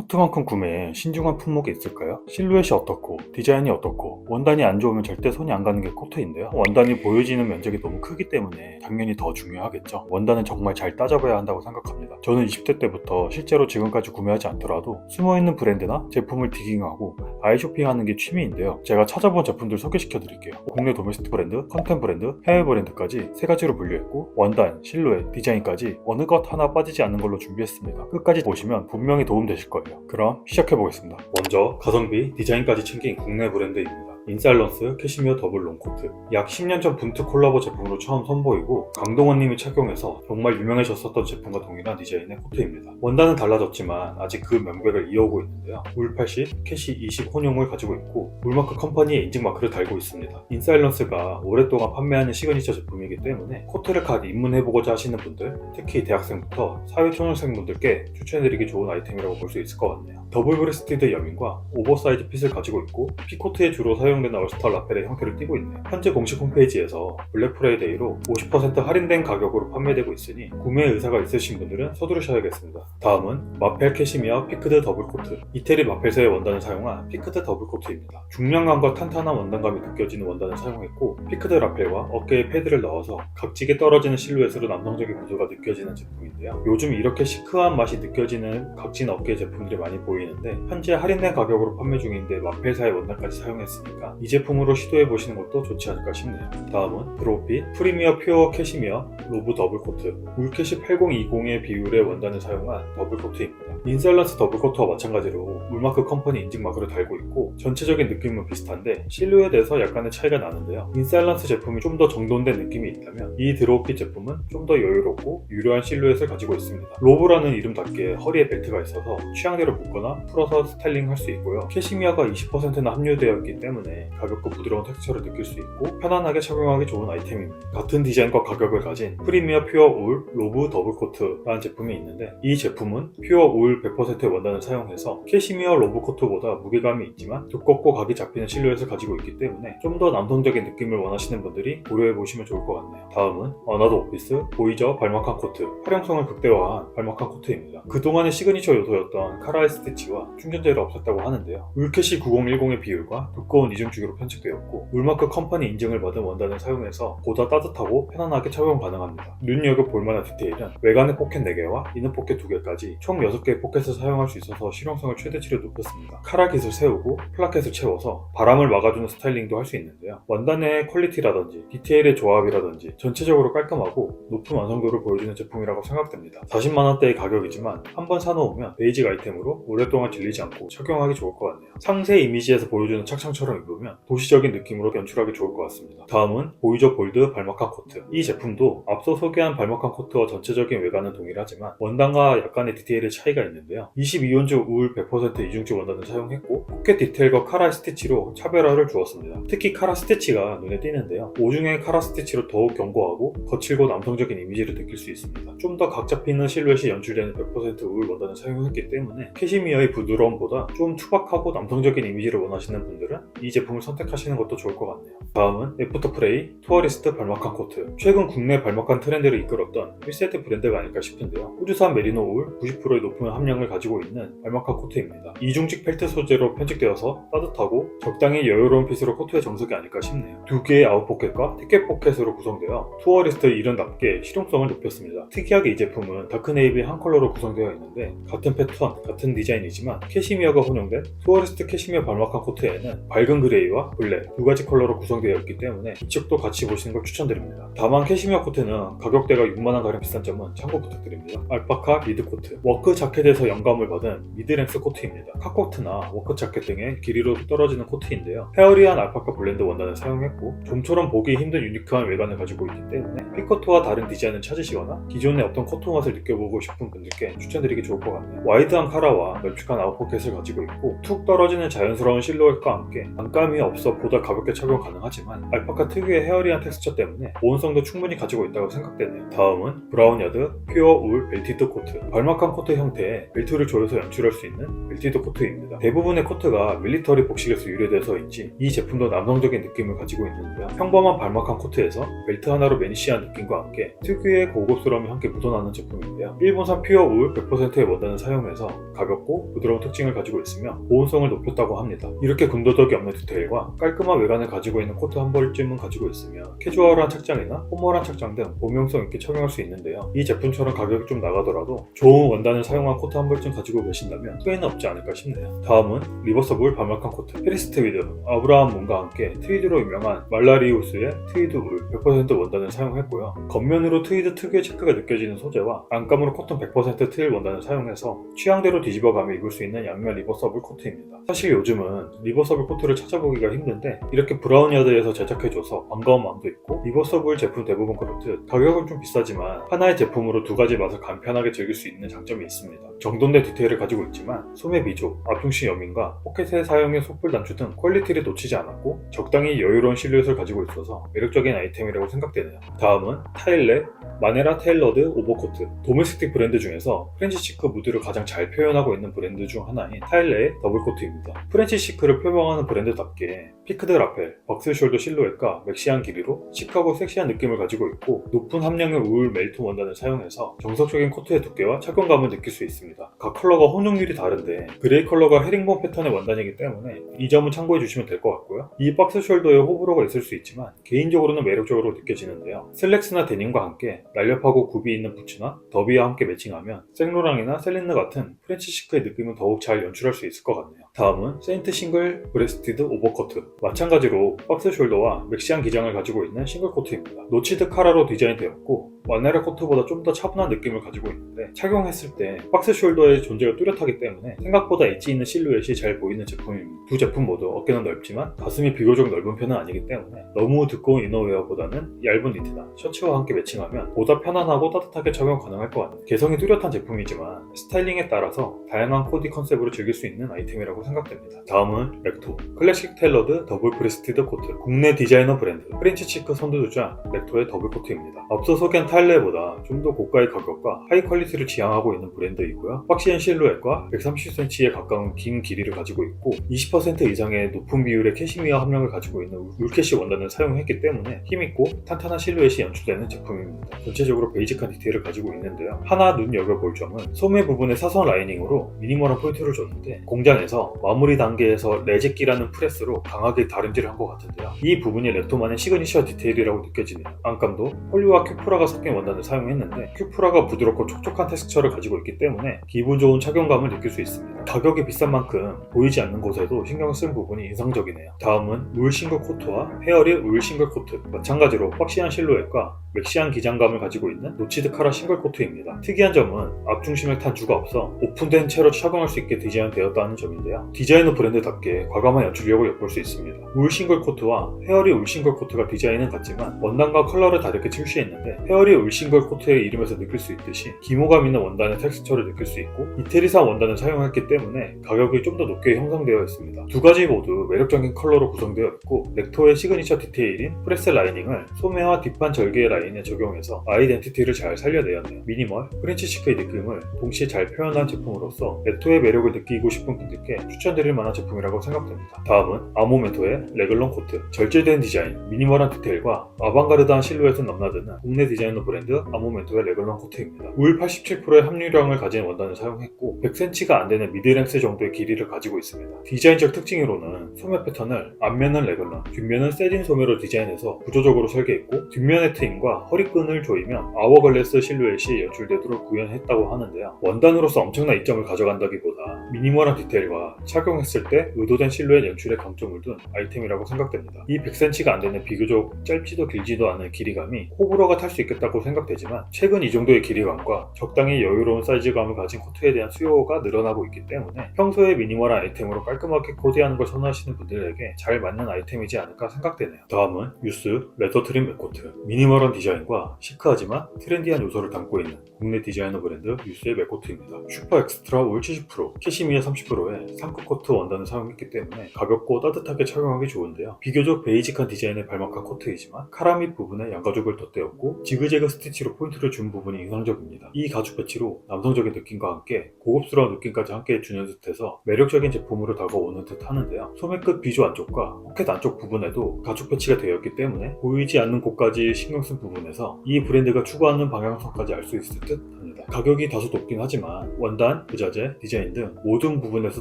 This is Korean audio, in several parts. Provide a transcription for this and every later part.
코트만큼 구매에 신중한 품목이 있을까요? 실루엣이 어떻고 디자인이 어떻고 원단이 안 좋으면 절대 손이 안 가는 게 코트인데요. 원단이 보여지는 면적이 너무 크기 때문에 당연히 더 중요하겠죠. 원단은 정말 잘 따져봐야 한다고 생각합니다. 저는 20대 때부터 실제로 지금까지 구매하지 않더라도 숨어있는 브랜드나 제품을 디깅하고 아이쇼핑하는 게 취미인데요. 제가 찾아본 제품들 소개시켜 드릴게요. 국내 도메스틱 브랜드, 컨텐 브랜드, 해외 브랜드까지 세 가지로 분류했고 원단, 실루엣, 디자인까지 어느 것 하나 빠지지 않는 걸로 준비했습니다. 끝까지 보시면 분명히 도움되실 거예요. 그럼 시작해 보겠습니다. 먼저 가성비, 디자인까지 챙긴 국내 브랜드입니다. 인사일런스 캐시미어 더블 롱코트 약 10년 전 분트 콜라보 제품으로 처음 선보이고 강동원님이 착용해서 정말 유명해졌었던 제품과 동일한 디자인의 코트입니다. 원단은 달라졌지만 아직 그 명백을 이어오고 있는데요. 울 80, 캐시 20 혼용을 가지고 있고 울마크 컴퍼니의 인증 마크를 달고 있습니다. 인사일런스가 오랫동안 판매하는 시그니처 제품이기 때문에 코트를 갓 입문해보고자 하시는 분들 특히 대학생부터 사회초년생분들께 추천해드리기 좋은 아이템이라고 볼 수 있을 것 같네요. 더블 브레스티드 여민과 오버사이즈 핏을 가지고 있고 피코트에 주로 사용 되는 얼스터 라펠의 형태를 띠고 있네요. 현재 공식 홈페이지에서 블랙 프라이데이로 50% 할인된 가격으로 판매되고 있으니 구매 의사가 있으신 분들은 서두르셔야겠습니다. 다음은 마펠 캐시미어 피크드 더블 코트 이태리 마펠사의 원단을 사용한 피크드 더블 코트입니다. 중량감과 탄탄한 원단감이 느껴지는 원단을 사용했고 피크드 라펠과 어깨에 패드를 넣어서 각지게 떨어지는 실루엣으로 남성적인 구조가 느껴지는 제품인데요. 요즘 이렇게 시크한 맛이 느껴지는 각진 어깨 제품들이 많이 보이는데 현재 할인된 가격으로 판매 중인데 마펠사의 원단까지 사용했으니까 이 제품으로 시도해 보시는 것도 좋지 않을까 싶네요. 다음은 드로핏 프리미어 퓨어 캐시미어 로브 더블 코트 울캐시 8020의 비율의 원단을 사용한 더블 코트입니다. 인셀런스 더블 코트와 마찬가지로 울마크 컴퍼니 인증 마크를 달고 있고 전체적인 느낌은 비슷한데 실루엣에서 약간의 차이가 나는데요. 인셀런스 제품이 좀 더 정돈된 느낌이 있다면 이 드로핏 제품은 좀 더 여유롭고 유려한 실루엣을 가지고 있습니다. 로브라는 이름답게 허리에 벨트가 있어서 취향대로 묶거나 풀어서 스타일링 할 수 있고요. 캐시미어가 20%나 함유되어 있기 때문에 가볍고 부드러운 텍스처를 느낄 수 있고 편안하게 착용하기 좋은 아이템입니다. 같은 디자인과 가격을 가진 프리미어 퓨어 울 로브 더블 코트라는 제품이 있는데 이 제품은 퓨어 울 100%의 원단을 사용해서 캐시미어 로브 코트보다 무게감이 있지만 두껍고 각이 잡히는 실루엣을 가지고 있기 때문에 좀 더 남성적인 느낌을 원하시는 분들이 고려해 보시면 좋을 것 같네요. 다음은 어나더 오피스 보이저 발막한 코트 활용성을 극대화한 발막한 코트입니다. 그동안의 시그니처 요소였던 카라의 스티치와 충전재를 없앴다고 하는데요. 울캐시 9010의 비율과 두꺼운 이중주기로 편집되었고 울마크 컴퍼니 인증을 받은 원단을 사용해서 보다 따뜻하고 편안하게 착용 가능합니다. 눈여겨 볼만한 디테일은 외관의 포켓 4개와 이너 포켓 2개까지 총 6개의 포켓을 사용할 수 있어서 실용성을 최대치로 높였습니다. 카라 깃을 세우고 플라켓을 채워서 바람을 막아주는 스타일링도 할 수 있는데요. 원단의 퀄리티라든지 디테일의 조합이라든지 전체적으로 깔끔하고 높은 완성도를 보여주는 제품이라고 생각됩니다. 40만원대의 가격이지만 한번 사놓으면 베이직 아이템으로 오랫동안 질리지 않고 착용하기 좋을 것 같네요. 상세 이미지에서 보여주는 착장처럼 입으면 도시적인 느낌으로 연출하기 좋을 것 같습니다. 다음은 보이저 볼드 발막한 코트. 이 제품도 앞서 소개한 발막한 코트와 전체적인 외관은 동일하지만 원단과 약간의 디테일의 차이가 있는데요. 22온즈 울100% 이중지 원단을 사용했고 포켓 디테일과 카라 스티치로 차별화를 주었습니다. 특히 카라 스티치가 눈에 띄는데요. 오중의 카라 스티치로 더욱 견고하고 거칠고 남성적인 이미지를 느낄 수 있습니다. 좀 더 각 잡히는 실루엣이 연출되는 100%울 원단을 사용했기 때문에 캐시미어의 부드러움보다 좀 투박하고 남성적인 이미지를 원하시는 분들은 이 제품을 선택하시는 것도 좋을 것 같네요. 다음은 애프터 프레이 투어리스트 발막한 코트. 최근 국내 발막한 트렌드를 이끌었던 1세트 브랜드가 아닐까 싶은데요. 후주산 메리노 울 90%의 높은 함량을 가지고 있는 발막한 코트입니다. 이중직 펠트 소재로 편집되어서 따뜻하고 적당히 여유로운 핏으로 코트의 정석이 아닐까 싶네요. 두 개의 아웃 포켓과 티켓 포켓으로 구성되어 투어리스트 이름답게 실용성을 높였습니다. 특이하게 이 제품은 다크네이비 한 컬러로 구성 되어 있는데 같은 패턴, 같은 디자인이지만 캐시미어가 혼용된 투어리스트 캐시미어 발막한 코트에는 밝은 그레이와 블랙 두 가지 컬러로 구성되어 있기 때문에 이쪽도 같이 보시는 걸 추천드립니다. 다만 캐시미어 코트는 가격대가 6만원 가량 비싼 점은 참고 부탁드립니다. 알파카 미드 코트 워크 자켓에서 영감을 받은 미드랭스 코트입니다. 카코트나 워크 자켓 등의 길이로 떨어지는 코트인데요. 페어리한 알파카 블렌드 원단을 사용했고 좀처럼 보기 힘든 유니크한 외관을 가지고 있기 때문에 피커트와 다른 디자인을 찾으시거나 기존의 어떤 코트 맛을 느껴보고 싶은 분들께 추천드리기 좋을 것 같네요. 와이드한 카라와 넓직한 아웃포켓을 가지고 있고 툭 떨어지는 자연스러운 실루엣과 함께 질감이 없어 보다 가볍게 착용 가능하지만 알파카 특유의 헤어리한 텍스처 때문에 보온성도 충분히 가지고 있다고 생각되네요. 다음은 브라운 야드 퓨어 울 벨티드 코트. 발막한 코트 형태의 벨트를 조여서 연출할 수 있는 벨티드 코트입니다. 대부분의 코트가 밀리터리 복식에서 유래돼서인지 이 제품도 남성적인 느낌을 가지고 있는데요. 평범한 발막한 코트에서 벨트 하나로 매니시한 느낌과 함께 특유의 고급스러움이 함께 묻어나는 제품인데요. 일본산 퓨어 울 100%의 원단을 사용해서 가볍고 부드러운 특징을 가지고 있으며 보온성을 높였다고 합니다. 이렇게 군더더기 없는 디테일과 깔끔한 외관을 가지고 있는 코트 한 벌쯤은 가지고 있으며 캐주얼한 착장이나 포멀한 착장 등 범용성 있게 착용할 수 있는데요. 이 제품처럼 가격이 좀 나가더라도 좋은 원단을 사용한 코트 한 벌쯤 가지고 계신다면 후회는 없지 않을까 싶네요. 다음은 리버서블 발막한 코트 페리스 트위드 아브라함 문과 함께 트위드로 유명한 말라리우스의 트위드 울 100% 원단을 사용했고요. 겉면으로 트위드 특유의 체크가 느껴지는 소재와 안감으로 코튼 100%트 윌 원단을 사용해서 취향대로 뒤집어가며 입을 수 있는 양면 리버서블 코트입니다. 사실 요즘은 리버서블 코트를 찾아보기가 힘든데 이렇게 브라운 야드에서 제작해줘서 반가운 마음도 있고 리버서블 제품 대부분 그렇듯 가격은 좀 비싸지만 하나의 제품으로 두 가지 맛을 간편하게 즐길 수 있는 장점이 있습니다. 정돈된 디테일을 가지고 있지만 소매 비조, 앞중심 여민과 포켓의 사용의 속불 단추 등 퀄리티를 놓치지 않았고 적당히 여유로운 실루엣을 가지고 있어서 매력적인 아이템이라고 생각되네요. 다음은 타일레 마네라 테일러드 오버코트 도메스틱 브랜드 중에서 프렌치 시크 무드를 가장 잘 표현하고 있는 브랜드 중 하나인 타일레의 더블코트입니다. 프렌치 시크를 표방하는 브랜드답게 피크드 라펠, 박스 숄더 실루엣과 맥시한 길이로 시크하고 섹시한 느낌을 가지고 있고 높은 함량의 우울 멜트 원단을 사용해서 정석적인 코트의 두께와 착용감을 느낄 수 있습니다. 각 컬러가 혼용률이 다른데 그레이 컬러가 헤링본 패턴의 원단이기 때문에 이 점은 참고해 주시면 될 것 같고요. 이 박스 숄더에 호불호가 있을 수 있지만 개인적으로는 매력적으로 느껴지는데요. 슬랙스나 데님과 함께 날렵하고 굽이 있는 부츠나 더비와 함께 매칭하면 생로랑이나 셀린느 같은 프렌치 시크의 느낌을 더욱 잘 연출할 수 있을 것 같네요. 다음은 세인트 싱글 브레스티드 오버커트 마찬가지로 박스 숄더와 맥시한 기장을 가지고 있는 싱글 코트입니다. 노치드 카라로 디자인되었고 마네라 코트보다 좀 더 차분한 느낌을 가지고 있는데 착용했을 때 박스 숄더의 존재가 뚜렷하기 때문에 생각보다 엣지 있는 실루엣이 잘 보이는 제품입니다. 두 제품 모두 어깨는 넓지만 가슴이 비교적 넓은 편은 아니기 때문에 너무 두꺼운 이너웨어보다는 얇은 니트나 셔츠와 함께 매칭하면 보다 편안하고 따뜻하게 착용 가능할 것 같네요. 개성이 뚜렷한 제품이지만 스타일링에 따라서 다양한 코디 컨셉으로 즐길 수 있는 아이템이라고 생각됩니다. 다음은 렉토 클래식 텔러드 더블 브레스티드 코트 국내 디자이너 브랜드 프렌치 치크 선두주자 렉토의 더블 코트입니다. 앞서 소개한 타일레보다 좀 더 고가의 가격과 하이 퀄리티를 지향하고 있는 브랜드이고요. 박시한 실루엣과 130cm에 가까운 긴 길이를 가지고 있고 20% 이상의 높은 비율의 캐시미어 함량을 가지고 있는 울캐시 원단을 사용했기 때문에 힘있고 탄탄한 실루엣이 연출되는 제품입니다. 전체적으로 베이직한 디테일을 가지고 있는데요. 하나 눈 여겨볼 점은 소매 부분에 사선 라이닝으로 미니멀한 포인트를 줬는데 공장에서 마무리 단계에서 레제끼라는 프레스로 강하게 다림질을 한 것 같은데요. 이 부분이 렉토만의 시그니처 디테일이라고 느껴지네요. 안감도 폴리와 큐프라가 섞인 원단을 사용했는데 큐프라가 부드럽고 촉촉한 텍스처를 가지고 있기 때문에 기분 좋은 착용감을 느낄 수 있습니다. 가격이 비싼 만큼 보이지 않는 곳에도 신경을 쓴 부분이 인상적이네요. 다음은 울 싱글 코트와 헤어리 울 싱글 코트 마찬가지로 박시한 실루엣과 맥시한 기장감을 가지고 있는 노치드 카라 싱글 코트입니다. 특이한 점은 앞중심에 탄주가 없어 오픈된 채로 착용할 수 있게 디자인되었다는 점인데요. 디자이너 브랜드답게 과감한 연출력을 엿볼 수 있습니다. 울 싱글 코트와 헤어리 울 싱글 코트가 디자인은 같지만 원단과 컬러를 다르게 출시했는데 헤어리 울 싱글 코트의 이름에서 느낄 수 있듯이 기모감 있는 원단의 텍스처를 느낄 수 있고 이태리산 원단을 사용했기 때문에 가격이 좀 더 높게 형성되어 있습니다. 두 가지 모두 매력적인 컬러로 구성되어 있고 렉토의 시그니처 디테일인 프레스 라이닝을 소매와 뒷판 절개 라인에 적용해서 아이덴티티를 잘 살려내었네요. 미니멀, 프렌치 시크의 느낌을 동시에 잘 표현한 제품으로서 렉토의 매력을 느끼고 싶은 분들께 추천드릴 만한 제품이라고 생각됩니다. 다음은 아모멘토의 레글론 코트 절제된 디자인, 미니멀한 디테일과 아방가르드한 실루엣을 넘나드는 국내 디자 이너 브랜드 아모멘토의 레글론 코트입니다. 울 87%의 함유량을 가진 원단을 사용했고 100cm가 안 되는 미드랭스 정도의 길이를 가지고 있습니다. 디자인적 특징으로는 소매 패턴을 앞면은 레글런, 뒷면은 세딘 소매로 디자인해서 구조적으로 설계했고 뒷면의 트임과 허리끈을 조이면 아워글래스 실루엣이 연출되도록 구현했다고 하는데요. 원단으로서 엄청난 이점을 가져간다기보다 미니멀한 디테일과 착용했을 때 의도된 실루엣 연출에 강점을 둔 아이템이라고 생각됩니다. 이 100cm가 안 되는 비교적 짧지도 길지도 않은 길이감이 호불호가 탈 수 있겠다고 생각되지만 최근 이 정도의 길이감과 적당히 여유로운 사이즈감을 가진 코트에 대한 수요가 늘어나고 있기 때문에 평소에 미니멀한 아이템으로 깔끔하게 코디하는 걸 선호하시는 분들에게 잘 맞는 아이템이지 않을까 생각되네요. 다음은 유스 레더 트림 맥코트 미니멀한 디자인과 시크하지만 트렌디한 요소를 담고 있는 국내 디자이너 브랜드 유스의 맥코트입니다. 슈퍼 엑스트라 올 70% 캐시 캐시미어 30%의 상크 코트 원단을 사용했기 때문에 가볍고 따뜻하게 착용하기 좋은데요. 비교적 베이직한 디자인의 발막한 코트이지만 카라 밑 부분에 양가죽을 덧대었고 지그재그 스티치로 포인트를 준 부분이 인상적입니다. 이 가죽 배치로 남성적인 느낌과 함께 고급스러운 느낌까지 함께 주는 듯해서 매력적인 제품으로 다가오는 듯 하는데요. 소매 끝 비조 안쪽과 포켓 안쪽 부분에도 가죽 배치가 되어 있기 때문에 보이지 않는 곳까지 신경 쓴 부분에서 이 브랜드가 추구하는 방향성까지 알 수 있을 듯 합니다. 가격이 다소 높긴 하지만 원단, 부자재, 디자인 등 모든 부분에서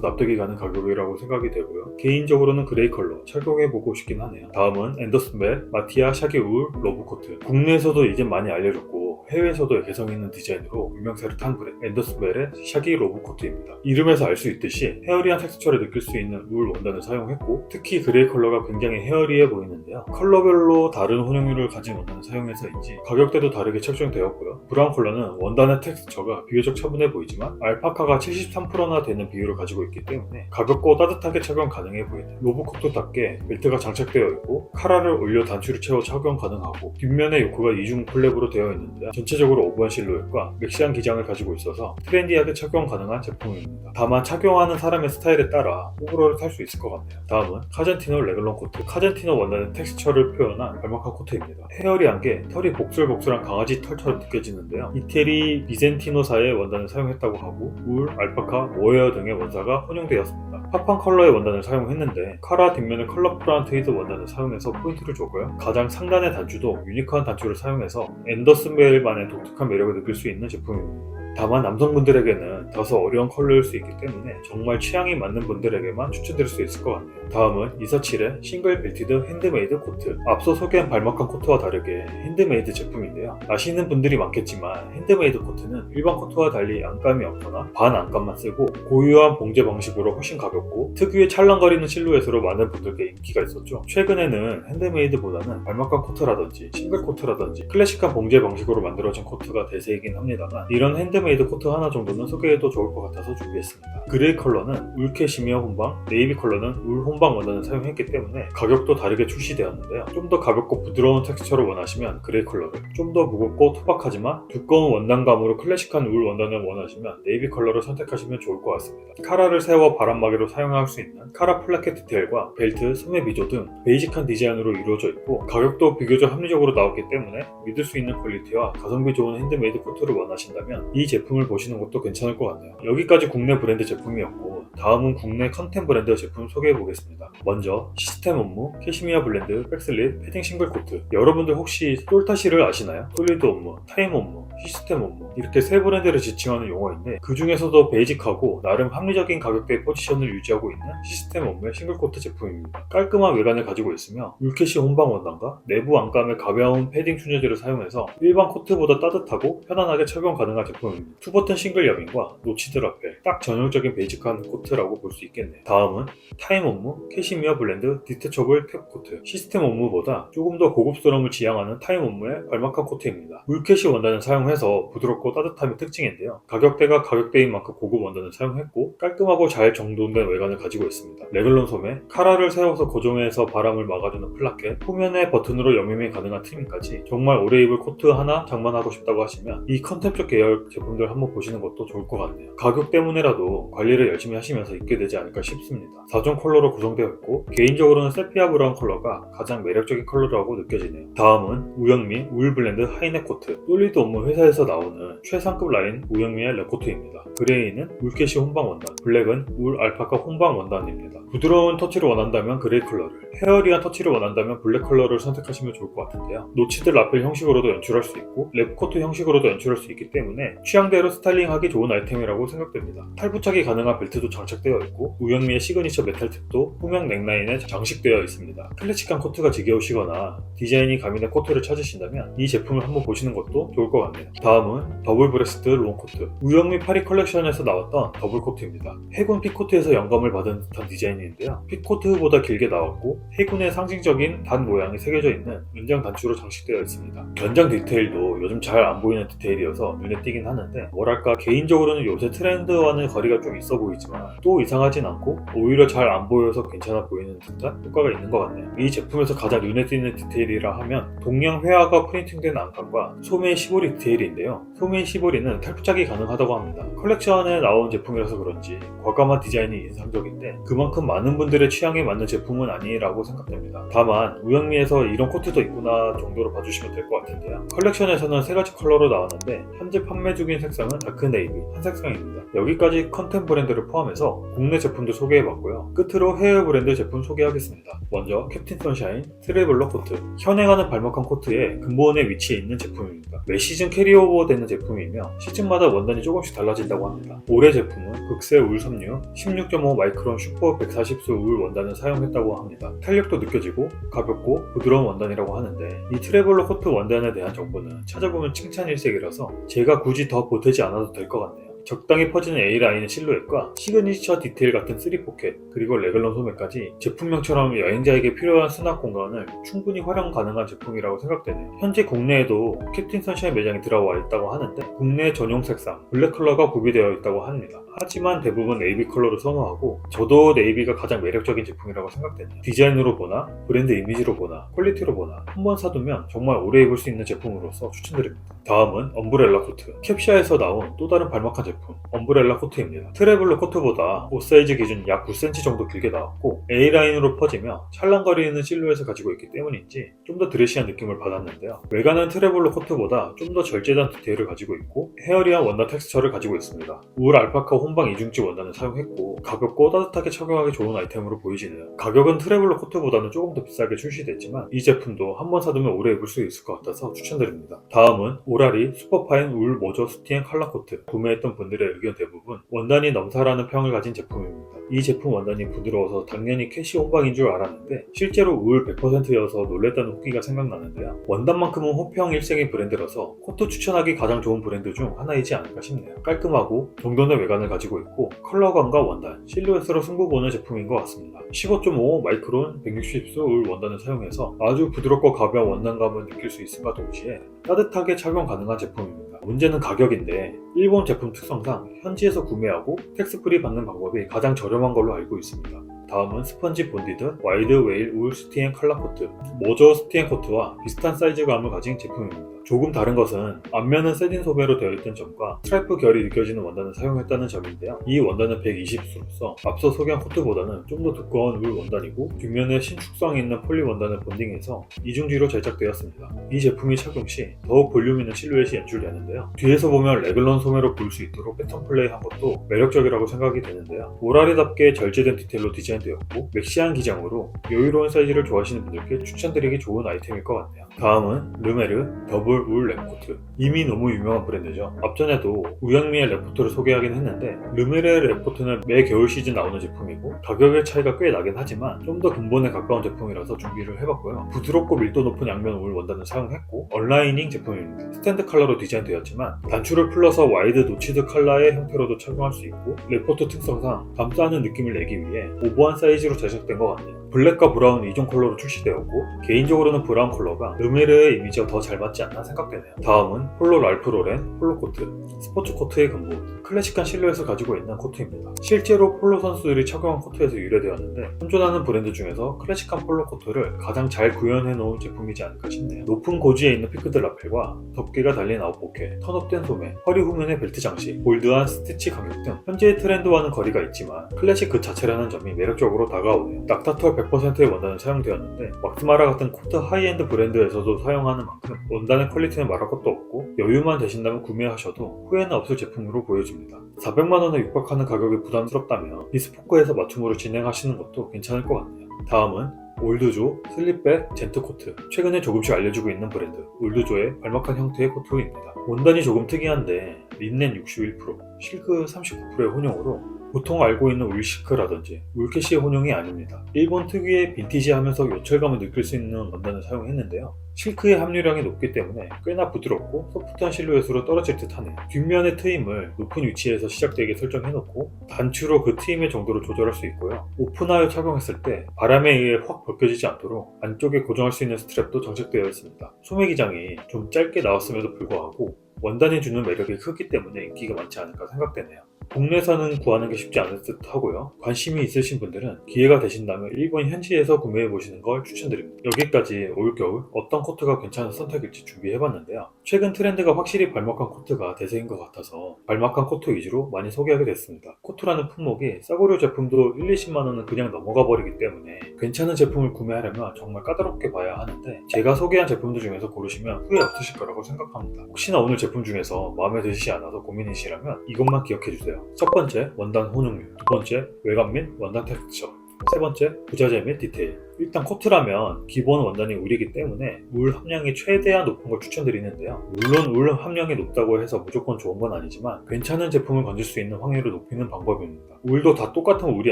납득이 가는 가격이라고 생각이 되고요. 개인적으로는 그레이 컬러 착용해보고 싶긴 하네요. 다음은 앤더슨 벨 마티아 샤기 울 러브 코트. 국내에서도 이제 많이 알려졌고 해외에서도 개성 있는 디자인으로 유명세를 탄 브랜드 앤더슨 벨의 샤기 러브 코트입니다. 이름에서 알 수 있듯이 헤어리한 텍스처를 느낄 수 있는 울 원단을 사용했고 특히 그레이 컬러가 굉장히 헤어리해 보이는데요. 컬러별로 다른 혼용률을 가진 원단을 사용해서인지 가격대도 다르게 책정되었고요. 브라운 컬러는 원단의 텍스처가 비교적 차분해 보이지만 알파카가 73%나 되는 비율을 가지고 있기 때문에 가볍고 따뜻하게 착용 가능해 보이는 로브코트답게 벨트가 장착되어 있고 카라를 올려 단추를 채워 착용 가능하고 뒷면에 요크가 이중 플랩으로 되어 있는데 전체적으로 오버한 실루엣과 섹시한 기장을 가지고 있어서 트렌디하게 착용 가능한 제품입니다. 다만 착용하는 사람의 스타일에 따라 오버롤을 탈 수 있을 것 같네요. 다음은 카젠티노 레글론 코트. 카젠티노 원단의 텍스처를 표현한 발막한 코트입니다. 헤어리한 게 털이 복슬복슬한 강아지 털처럼 느껴지는데요. 이태리 비젠티노사의 원단을 사용했다고 하고 울, 알파카, 모 헤어 등의 원사가 혼용되었습니다. 팝한 컬러의 원단을 사용했는데 카라 뒷면에 컬러풀한 트위드 원단을 사용해서 포인트를 줬고요. 가장 상단의 단추도 유니크한 단추를 사용해서 앤더슨벨만의 독특한 매력을 느낄 수 있는 제품입니다. 다만 남성분들에게는 다소 어려운 컬러일 수 있기 때문에 정말 취향이 맞는 분들에게만 추천드릴 수 있을 것 같네요. 다음은 247의 싱글 벨티드 핸드메이드 코트. 앞서 소개한 발막한 코트와 다르게 핸드메이드 제품인데요. 아시는 분들이 많겠지만 핸드메이드 코트는 일반 코트와 달리 안감이 없거나 반 안감만 쓰고 고유한 봉제 방식으로 훨씬 가볍고 특유의 찰랑거리는 실루엣으로 많은 분들께 인기가 있었죠. 최근에는 핸드메이드보다는 발막한 코트라든지 싱글 코트라든지 클래식한 봉제 방식으로 만들어진 코트가 대세이긴 합니다만 이런 핸드메이드 코트 하나 정도는 소개해도 좋을 것 같아서 준비했습니다. 그레이 컬러는 울 캐시미어 혼방, 네이비 컬러는 울 혼방 원단을 사용했기 때문에 가격도 다르게 출시되었는데요. 좀 더 가볍고 부드러운 텍스처를 원하시면 그레이 컬러를, 좀 더 무겁고 투박하지만 두꺼운 원단감으로 클래식한 울 원단을 원하시면 네이비 컬러를 선택하시면 좋을 것 같습니다. 카라를 세워 바람막이로 사용할 수 있는 카라 플라켓 디테일과 벨트, 소매 비조 등 베이직한 디자인으로 이루어져 있고 가격도 비교적 합리적으로 나왔기 때문에 믿을 수 있는 퀄리티와 가성비 좋은 핸드메이드 코트를 원하신다면 이 제품 을 보시는 것도 괜찮을 것 같네요. 여기까지 국내 브랜드 제품이었고 다음은 국내 컨템 브랜드 제품 소개해 보겠습니다. 먼저 시스템 업무, 캐시미어 블렌드, 백슬립, 패딩 싱글 코트. 여러분들 혹시 솔타시를 아시나요? 솔리드 업무, 타임 업무, 시스템 업무 이렇게 세 브랜드를 지칭하는 용어인데 그 중에서도 베이직하고 나름 합리적인 가격대의 포지션을 유지하고 있는 시스템 업무의 싱글 코트 제품입니다. 깔끔한 외관을 가지고 있으며 울캐시 혼방 원단과 내부 안감의 가벼운 패딩 충전재를 사용해서 일반 코트보다 따뜻하고 편안하게 착용 가능한 제품입니다. 투버튼 싱글 여민과 노치드 라펠 딱 전형적인 베이직한 코트라고 볼 수 있겠네요. 다음은 타임 업무, 캐시미어 블렌드, 디테처블 캡 코트 시스템 업무보다 조금 더 고급스러움을 지향하는 타임 업무의 발막한 코트입니다. 울캐시 원단을 사용해서 부드럽고 따뜻함이 특징인데요. 가격대가 가격대인 만큼 고급 원단을 사용했고 깔끔하고 잘 정돈된 외관을 가지고 있습니다. 레글론 소매, 카라를 세워서 고정해서 바람을 막아주는 플라켓, 후면에 버튼으로 여밈이 가능한 트림까지 정말 오래 입을 코트 하나 장만하고 싶다고 하시면 이 컨셉적 계열 제품 들 한번 보시는 것도 좋을 것 같네요. 가격 때문에라도 관리를 열심히 하시면서 입게 되지 않을까 싶습니다. 4종 컬러로 구성되어 있고 개인적으로는 세피아 브라운 컬러가 가장 매력적인 컬러라고 느껴지네요. 다음은 우영미 울 블렌드 하이넥 코트 솔리드 업무 회사에서 나오는 최상급 라인 우영미의 랩코트입니다. 그레이는 울캐시 혼방 원단, 블랙은 울 알파카 혼방 원단입니다. 부드러운 터치를 원한다면 그레이 컬러를, 헤어리한 터치를 원한다면 블랙 컬러를 선택하시면 좋을 것 같은데요. 노치드 라펠 형식으로도 연출할 수 있고 랩코트 형식으로도 연출할 수 있기 때문에 취향 대로 스타일링하기 좋은 아이템이라고 생각됩니다. 탈부착이 가능한 벨트도 장착되어 있고 우영미의 시그니처 메탈 탭도 후면 넥라인에 장식되어 있습니다. 클래식한 코트가 지겨우시거나 디자인이 가미된 코트를 찾으신다면 이 제품을 한번 보시는 것도 좋을 것 같네요. 다음은 더블 브레스트 롱 코트. 우영미 파리 컬렉션에서 나왔던 더블 코트입니다. 해군 피코트에서 영감을 받은 듯한 디자인인데요. 피코트보다 길게 나왔고 해군의 상징적인 단 모양이 새겨져 있는 은장 단추로 장식되어 있습니다. 견장 디테일도 요즘 잘 안 보이는 디테일이어서 눈에 띄긴 하는 데 뭐랄까 개인적으로는 요새 트렌드와는 거리가 좀 있어 보이지만 또 이상하진 않고 오히려 잘 안 보여서 괜찮아 보이는 듯한 효과가 있는 것 같네요. 이 제품에서 가장 눈에 띄는 디테일이라 하면 동양 회화가 프린팅된 안감과 소매 시보리 디테일인데요. 소매 시보리는 탈부착이 가능하다고 합니다. 컬렉션에 나온 제품이라서 그런지 과감한 디자인이 인상적인데 그만큼 많은 분들의 취향에 맞는 제품은 아니라고 생각됩니다. 다만 우영미에서 이런 코트도 있구나 정도로 봐주시면 될 것 같은데요. 컬렉션에서는 세 가지 컬러로 나왔는데 현재 판매 중인 색상은 다크 네이비 한 색상입니다. 여기까지 컨템 브랜드를 포함해서 국내 제품도 소개해봤고요. 끝으로 해외 브랜드 제품 소개하겠습니다. 먼저 캡틴 선샤인 트래블러 코트 현행하는 발막한 코트의 근본에 위치해 있는 제품입니다. 매 시즌 캐리오버 되는 제품이며 시즌마다 원단이 조금씩 달라진다고 합니다. 올해 제품은 극세 울 섬유 16.5 마이크론 슈퍼 140수 울 원단을 사용했다고 합니다. 탄력도 느껴지고 가볍고 부드러운 원단이라고 하는데 이 트래블러 코트 원단에 대한 정보는 찾아보면 칭찬 일색이라서 제가 굳이 더 보태지 않아도 될 것 같네요. 적당히 퍼지는 A라인의 실루엣과 시그니처 디테일 같은 3포켓 그리고 레글런 소매까지 제품명처럼 여행자에게 필요한 수납 공간을 충분히 활용 가능한 제품이라고 생각되네요. 현재 국내에도 캡틴 선샤인 매장이 들어와 있다고 하는데 국내 전용 색상 블랙 컬러가 구비되어 있다고 합니다. 하지만 대부분 네이비 컬러를 선호하고 저도 네이비가 가장 매력적인 제품이라고 생각되네요. 디자인으로 보나 브랜드 이미지로 보나 퀄리티로 보나 한 번 사두면 정말 오래 입을 수 있는 제품으로서 추천드립니다. 다음은 엄브렐라 코트 캡샤에서 나온 또 다른 발막한 제품 엄브렐라 코트입니다. 트래블러 코트보다 옷 사이즈 기준 약 9cm 정도 길게 나왔고 A라인으로 퍼지며 찰랑거리는 실루엣을 가지고 있기 때문인지 좀 더 드레시한 느낌을 받았는데요. 외관은 트래블러 코트보다 좀 더 절제된 디테일을 가지고 있고 헤어리한 원단 텍스처를 가지고 있습니다. 울 알파카 혼방 이중지 원단을 사용했고 가볍고 따뜻하게 착용하기 좋은 아이템으로 보이지네요. 가격은 트래블러 코트보다는 조금 더 비싸게 출시됐지만 이 제품도 한 번 사두면 오래 입을 수 있을 것 같아서 추천드립니다. 다음은 오라리 슈퍼파인 울 모조 스티엔 칼라 코트 구매했던 분들의 의견 대부분 원단이 넘사라는 평을 가진 제품입니다. 이 제품 원단이 부드러워서 당연히 캐시 혼방인 줄 알았는데 실제로 울 100%여서 놀랬다는 후기가 생각나는데요. 원단만큼은 호평 일생의 브랜드라서 코트 추천하기 가장 좋은 브랜드 중 하나이지 않을까 싶네요. 깔끔하고 정돈의 외관을 가지고 있고 컬러감과 원단, 실루엣으로 승부 보는 제품인 것 같습니다. 15.5 마이크론 160수 울 원단을 사용해서 아주 부드럽고 가벼운 원단감을 느낄 수 있음과 동시에 따뜻하게 착용 가능한 제품입니다. 문제는 가격인데 일본 제품 특성상 현지에서 구매하고 텍스프리 받는 방법이 가장 저렴한 걸로 알고 있습니다. 다음은 스펀지 본디드 와이드 웨일 울 스티엔 컬러 코트 모저 스티엔 코트와 비슷한 사이즈감을 가진 제품입니다. 조금 다른 것은 앞면은 세딘 소매로 되어 있던 점과 스트라이프 결이 느껴지는 원단을 사용했다는 점인데요. 이 원단은 120수로서 앞서 소개한 코트보다는 좀 더 두꺼운 울 원단이고 뒷면에 신축성 있는 폴리 원단을 본딩해서 이중지로 제작되었습니다. 이 제품이 착용 시 더욱 볼륨 있는 실루엣이 연출되는데요. 뒤에서 보면 레글런 소매로 보일 수 있도록 패턴 플레이한 것도 매력적이라고 생각이 되는데요. 오라리답게 절제된 디테일로 디자인되었고 맥시한 기장으로 여유로운 사이즈를 좋아하시는 분들께 추천드리기 좋은 아이템일 것 같네요. 다음은 르메르 더블 울 랩코트 이미 너무 유명한 브랜드죠. 앞전에도 우영미의 랩코트를 소개하긴 했는데 르메르의 랩코트는 매 겨울 시즌 나오는 제품이고 가격의 차이가 꽤 나긴 하지만 좀 더 근본에 가까운 제품이라서 준비를 해봤고요. 부드럽고 밀도 높은 양면 울 원단을 사용했고 얼라이닝 제품입니다. 스탠드 컬러로 디자인되었지만 단추를 풀러서 와이드 노치드 컬러의 형태로도 착용할 수 있고 랩코트 특성상 감싸는 느낌을 내기 위해 오버한 사이즈로 제작된 것 같네요. 블랙과 브라운 이종 컬러로 출시되었고 개인적으로는 브라운 컬러가 르메르의 이미지와 더 잘 맞지 않나 생각되네요. 다음은 폴로 랄프 로렌 폴로 코트 스포츠 코트의 근본 클래식한 실루엣을 가지고 있는 코트입니다. 실제로 폴로 선수들이 착용한 코트에서 유래되었는데 현존하는 브랜드 중에서 클래식한 폴로 코트를 가장 잘 구현해 놓은 제품이지 않을까 싶네요. 높은 고지에 있는 피크드 라펠과 덮개가 달린 아웃포켓, 턴업된 소매, 허리 후면의 벨트 장식, 볼드한 스티치 간격 등 현재의 트렌드와는 거리가 있지만 클래식 그 자체라는 점이 매력적으로 다가오네요. 낙타털 100%의 원단을 사용되었는데 막스마라 같은 코트 하이엔드 브랜드에서도 사용하는 만큼 원단의 퀄리티는 말할 것도 없고 여유만 되신다면 구매하셔도 후회는 없을 제품으로 보여집니다. 400만원에 육박하는 가격이 부담스럽다면 비스포크에서 맞춤으로 진행하시는 것도 괜찮을 것 같네요. 다음은 올드조 슬립백 젠트 코트 최근에 조금씩 알려지고 있는 브랜드 올드조의 발막한 형태의 코트입니다. 원단이 조금 특이한데 린넨 61%, 실크 39%의 혼용으로 보통 알고 있는 울시크라든지 울캐시의 혼용이 아닙니다. 일본 특유의 빈티지하면서 요철감을 느낄 수 있는 원단을 사용했는데요. 실크의 함유량이 높기 때문에 꽤나 부드럽고 소프트한 실루엣으로 떨어질 듯하네요. 뒷면의 트임을 높은 위치에서 시작되게 설정해놓고 단추로 그 트임의 정도를 조절할 수 있고요. 오픈하여 착용했을 때 바람에 의해 확 벗겨지지 않도록 안쪽에 고정할 수 있는 스트랩도 장착되어 있습니다. 소매 기장이 좀 짧게 나왔음에도 불구하고 원단이 주는 매력이 크기 때문에 인기가 많지 않을까 생각되네요. 국내에서는 구하는 게 쉽지 않을 듯 하고요. 관심이 있으신 분들은 기회가 되신다면 일본 현지에서 구매해 보시는 걸 추천드립니다. 여기까지 올겨울 어떤 코트가 괜찮은 선택일지 준비해봤는데요. 최근 트렌드가 확실히 발막한 코트가 대세인 것 같아서 발막한 코트 위주로 많이 소개하게 됐습니다. 코트라는 품목이 싸구려 제품도 1, 20만원은 그냥 넘어가 버리기 때문에 괜찮은 제품을 구매하려면 정말 까다롭게 봐야 하는데 제가 소개한 제품들 중에서 고르시면 후회 없으실 거라고 생각합니다. 혹시나 오늘 제품 중에서 마음에 드시지 않아서 고민이시라면 이것만 기억해 주세요. 첫 번째, 원단 혼용률. 두 번째, 외관 및 원단 텍스처. 세 번째, 부자재 및 디테일. 일단 코트라면 기본 원단이 울이기 때문에 울 함량이 최대한 높은 걸 추천드리는데요. 물론 울 함량이 높다고 해서 무조건 좋은 건 아니지만 괜찮은 제품을 건질 수 있는 확률을 높이는 방법입니다. 울도 다 똑같은 울이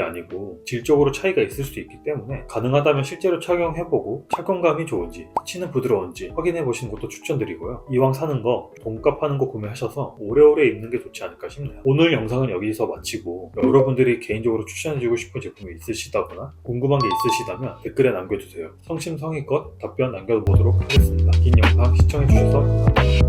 아니고 질적으로 차이가 있을 수 있기 때문에 가능하다면 실제로 착용해보고 착용감이 좋은지 터치는 부드러운지 확인해보시는 것도 추천드리고요. 이왕 사는 거 돈값 하는 거 구매하셔서 오래오래 입는 게 좋지 않을까 싶네요. 오늘 영상은 여기서 마치고 여러분들이 개인적으로 추천해주고 싶은 제품이 있으시다거나 궁금한 게 있으시다면 댓글에 남겨주세요. 성심성의껏 답변 남겨보도록 하겠습니다. 긴 영상 시청해주셔서 감사합니다.